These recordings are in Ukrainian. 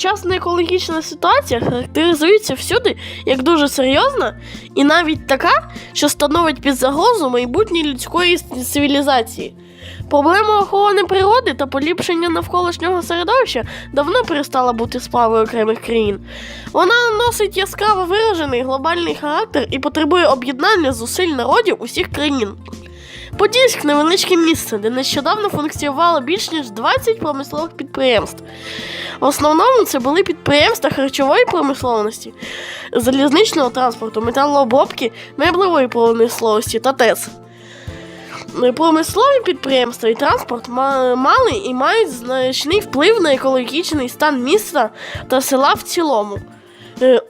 Сучасна екологічна ситуація характеризується всюди як дуже серйозна і навіть така, що становить під загрозу майбутнє людської цивілізації. Проблема охорони природи та поліпшення навколишнього середовища давно перестала бути справою окремих країн. Вона носить яскраво виражений глобальний характер і потребує об'єднання зусиль народів усіх країн. Подільськ невеличке місце, де нещодавно функціонувало більш ніж 20 промислових підприємств. В основному це були підприємства харчової промисловності, залізничного транспорту, металообробки, меблевої промисловості та ТЕС. Промислові підприємства і транспорт мали і мають значний вплив на екологічний стан міста та села в цілому. Е,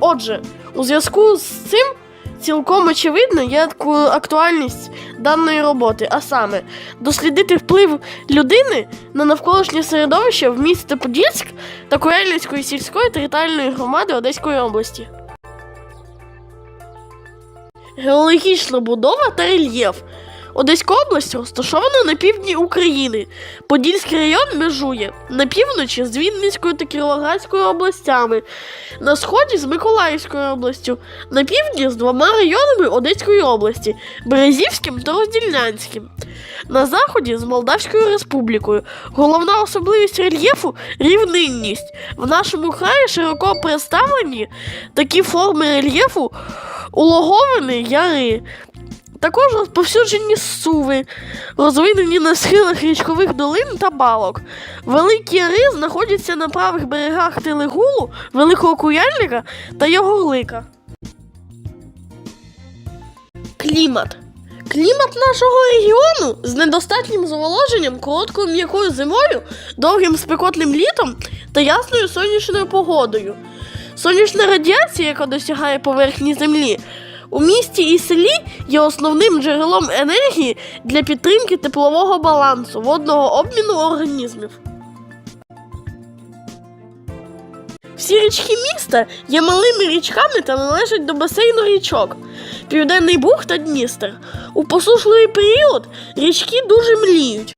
Отже, у зв'язку з цим цілком очевидно є актуальність даної роботи, а саме дослідити вплив людини на навколишнє середовище в місті Подільськ та Курельницької сільської територіальної громади Одеської області. Геологічна будова та рельєф. Одеська область розташована на півдні України. Подільський район межує на півночі з Вінницькою та Кіровоградською областями, на сході з Миколаївською областю, на півдні з двома районами Одеської області Березівським та Роздільнянським, на заході з Молдавською Республікою. Головна особливість рельєфу рівнинність. В нашому краї широко представлені такі форми рельєфу улоговини яри. Також розповсюджені суви, розвинені на схилах річкових долин та балок. Великі яри знаходяться на правих берегах Телегулу, Великого Куяльника та його глика. Клімат. Клімат нашого регіону з недостатнім зволоженням, короткою м'якою зимою, довгим спекотним літом та ясною сонячною погодою. Сонячна радіація, яка досягає поверхні землі, у місті і селі є основним джерелом енергії для підтримки теплового балансу, водного обміну організмів. Всі річки міста є малими річками та належать до басейну річок. Південний Буг та Дністер. У посушливий період річки дуже мліють.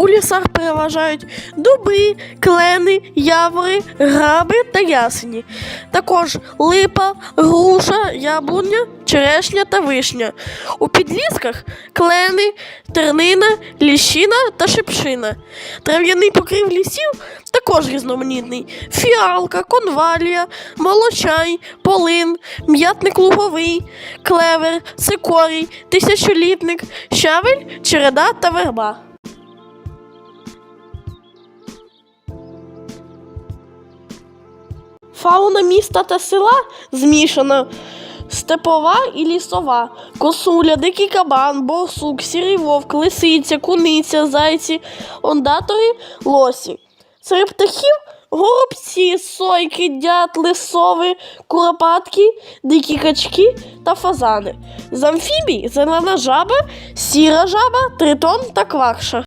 У лісах переважають дуби, клени, явори, граби та ясені. Також липа, груша, яблуня, черешня та вишня. У підлісках клени, тернина, ліщина та шипшина. Трав'яний покрив лісів також різноманітний: фіалка, конвалія, молочай, полин, м'ятник луговий, клевер, цикорій, тисячолітник, щавель, череда та верба. Фауна міста та села змішана. Степова і лісова, косуля, дикий кабан, борсук, сірий вовк, лисиця, куниця, зайці, ондатори, лосі. Серед птахів горобці, сойки, дятли, сови, куропатки, дикі качки та фазани. З амфібій зелена жаба, сіра жаба, тритон та квакша.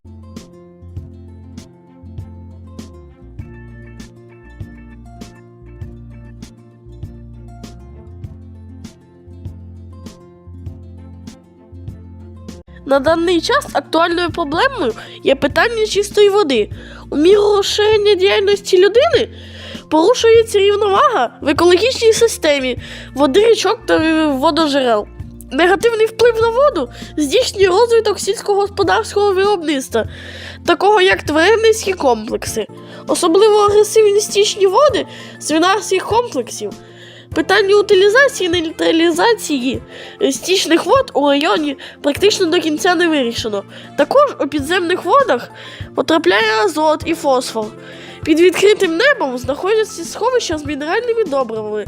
На даний час актуальною проблемою є питання чистої води. У міру розширення діяльності людини порушується рівновага в екологічній системі води, річок та водожерел. Негативний вплив на воду здійснює розвиток сільськогосподарського виробництва, такого як тваринницькі комплекси, особливо агресивні стічні води свинарських комплексів. Питання утилізації і нейтралізації стічних вод у районі практично до кінця не вирішено. Також у підземних водах потрапляє азот і фосфор. Під відкритим небом знаходяться сховища з мінеральними добривами.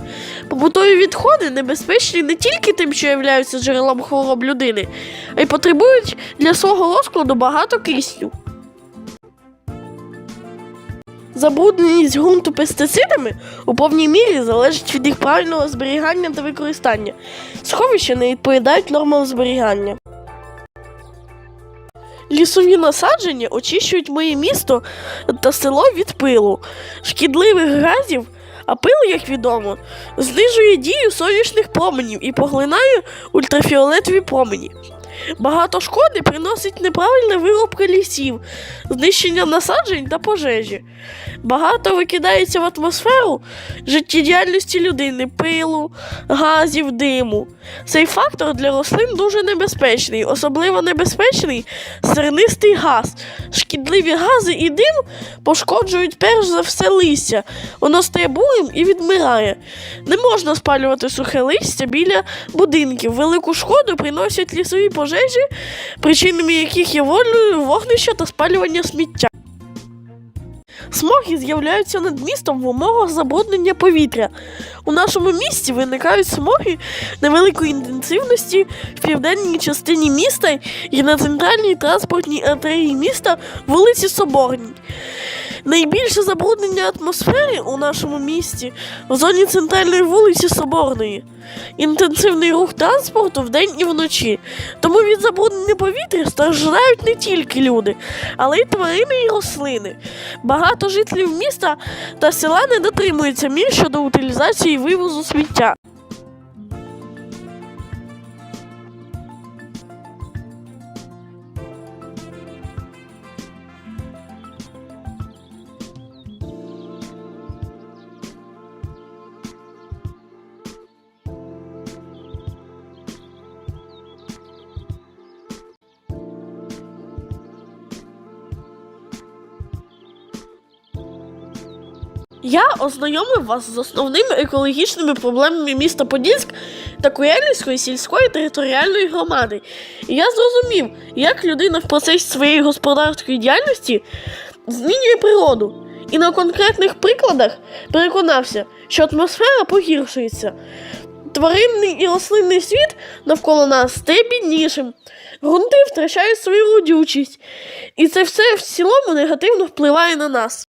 Побутові відходи небезпечні не тільки тим, що являються джерелом хвороб людини, а й потребують для свого розкладу багато кисню. Забрудненість ґрунту пестицидами у повній мірі залежить від їх правильного зберігання та використання. Сховища не відповідають нормам зберігання. Лісові насадження очищують моє місто та село від пилу, шкідливих газів, а пил, як відомо, знижує дію сонячних променів і поглинає ультрафіолетові промені. Багато шкоди приносить неправильна вирубка лісів, знищення насаджень та пожежі. Багато викидається в атмосферу життєдіяльності людини, пилу, газів, диму. Цей фактор для рослин дуже небезпечний, особливо небезпечний сернистий газ. Шкідливі гази і дим пошкоджують перш за все листя. Воно стає бурим і відмирає. Не можна спалювати сухе листя біля будинків. Велику шкоду приносять лісові пожежі, причинами яких є волю, вогнище та спалювання сміття. Смоги з'являються над містом в умовах забруднення повітря. У нашому місті виникають смоги невеликої інтенсивності в південній частині міста і на центральній транспортній артерії міста вулиці Соборній. Найбільше забруднення атмосфери у нашому місті в зоні центральної вулиці Соборної. Інтенсивний рух транспорту вдень і вночі. Тому від забруднення повітря страждають не тільки люди, але й тварини і рослини. Багато жителів міста та села не дотримуються мір щодо утилізації і вивозу сміття. Я ознайомив вас з основними екологічними проблемами міста Подільськ та Куяльницької сільської територіальної громади. І я зрозумів, як людина в процесі своєї господарської діяльності змінює природу. І на конкретних прикладах переконався, що атмосфера погіршується. Тваринний і рослинний світ навколо нас стає біднішим, ґрунти втрачають свою родючість, і це все в цілому негативно впливає на нас.